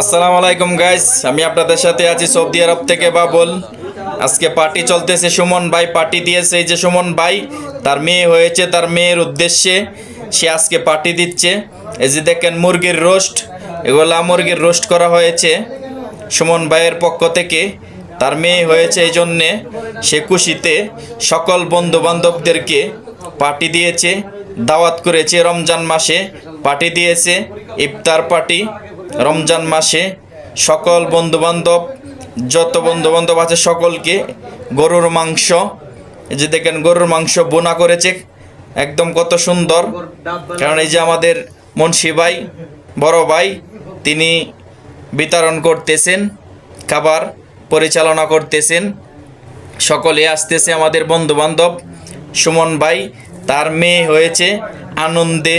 আসসালামু আলাইকুম গাইস আমি আপনাদের সাথে আছি সৌদি আরব থেকে বাবুল। আজকে পার্টি চলতেছে। সুমন ভাই পার্টি দিয়েছে। এই যে সুমন ভাই, তার মেয়ে হয়েছে। তার মেয়ের উদ্দেশ্যে সে আজকে পার্টি দিচ্ছে। এই যে দেখেন মুরগির রোস্ট এগুলা মুরগির রোস্ট করা হয়েছে সুমন ভাইয়ের পক্ষ থেকে। তার মেয়ে হয়েছে এই জন্যে সে খুশিতে সকল বন্ধু বান্ধবদেরকে পার্টি দিয়েছে। দাওয়াত করেছে রমজান মাসে, পার্টি দিয়েছে, ইফতার পার্টি। রমজান মাসে সকল বন্ধু বান্ধব যত বন্ধু বান্ধব আছে সকলকে গরুর মাংস যে দেখেন গরুর মাংস বোনা করেছে, একদম কত সুন্দর। কারণ এই যে আমাদের মুন্সি ভাই, বড় ভাই, তিনি বিতরণ করতেছেন, খাবার পরিচালনা করতেছেন। সকলে আসতেছে আমাদের বন্ধু বান্ধব সুমন ভাই তার মেয়ে হয়েছে আনন্দে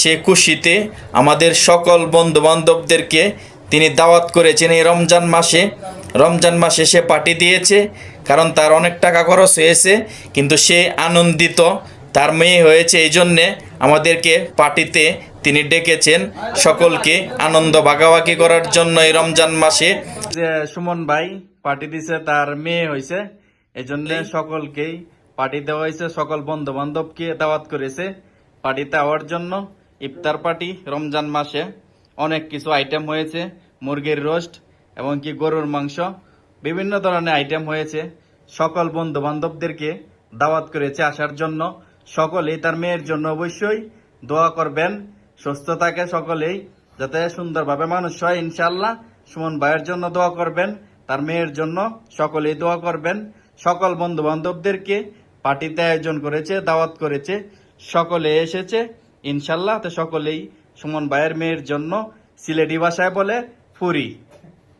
সে খুশিতে আমাদের সকল বন্ধু বান্ধবদেরকে তিনি দাওয়াত করেছেন এই রমজান মাসে। রমজান মাসে সে পার্টি দিয়েছে কারণ তার অনেক টাকা খরচ হয়েছে কিন্তু সে আনন্দিত তার মেয়ে হয়েছে। এই জন্যে আমাদেরকে পার্টিতে তিনি ডেকেছেন সকলকে আনন্দ ভাগাভাগি করার জন্য এই রমজান মাসে। সুমন ভাই পার্টি দিছে তার মেয়ে হয়েছে এই জন্য সকলকেই পার্টি দেওয়া হয়েছে সকল বন্ধু বান্ধবকে দাওয়াত করেছে। পার্টিতে হওয়ার জন্য ইফতার পার্টি রমজান মাসে অনেক কিছু আইটেম হয়েছে, মুরগির রোস্ট এবং কি গরুর মাংস, বিভিন্ন ধরনের আইটেম হয়েছে। সকল বন্ধু বান্ধবদেরকে দাওয়াত করেছে আসার জন্য। সকলেই তার মেয়ের জন্য অবশ্যই দোয়া করবেন। সুস্থ থাকে সকলেই, যাতে সুন্দরভাবে মানুষ হয় ইনশাল্লাহ সুমন ভাইয়ের জন্য দোয়া করবেন, তার মেয়ের জন্য সকলেই দোয়া করবেন। সকল বন্ধু বান্ধবদেরকে পার্টিতে আয়োজন করেছে, দাওয়াত করেছে, সকলে এসেছে। ইনশাল্লাহ তো সকলেই সুমন ভাইয়ের মেয়ের জন্য সিলেটি ভাষায় বলে ফুরি।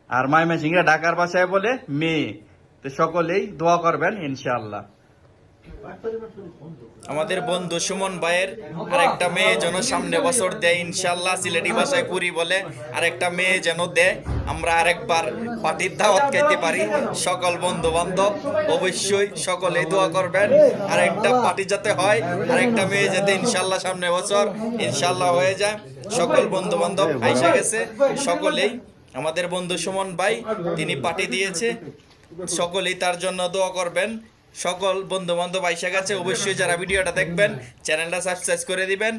আর মাইমা সিংরা ঢাকার ভাষায় বলে মেয়ে। তো সকলেই দোয়া করবেন ইনশাল্লাহ। আমাদের বন্ধু সুমন ভাইয়ের আরেকটা মেয়ে যেন সামনে বছর দেয়, ইনশাল্লাহ সিলেটি ভাষায় পুরি বলে আরেকটা মেয়ে যেন দেয়। আমরা আরেকবার পার্টির দাওয়াত খাইতে পারি। সকল বন্ধু বান্ধব অবশ্যই সকলেই দোয়া করবেন। আরেকটা পার্টি যাতে হয়, আরেকটা মেয়ে যাতে ইনশাল্লাহ সামনে বছর ইনশাল্লাহ হয়ে যায়। সকল বন্ধু বান্ধব আইসা গেছে। সকলেই, আমাদের বন্ধু সুমন ভাই, তিনি পার্টি দিয়েছে। সকলেই তার জন্য দোয়া করবেন। সকল বন্ধু বান্ধব আইসা গেছে। অবশ্যই যারা ভিডিওটা দেখবেন, চ্যানেলটা সাবস্ক্রাইব করে দিবেন।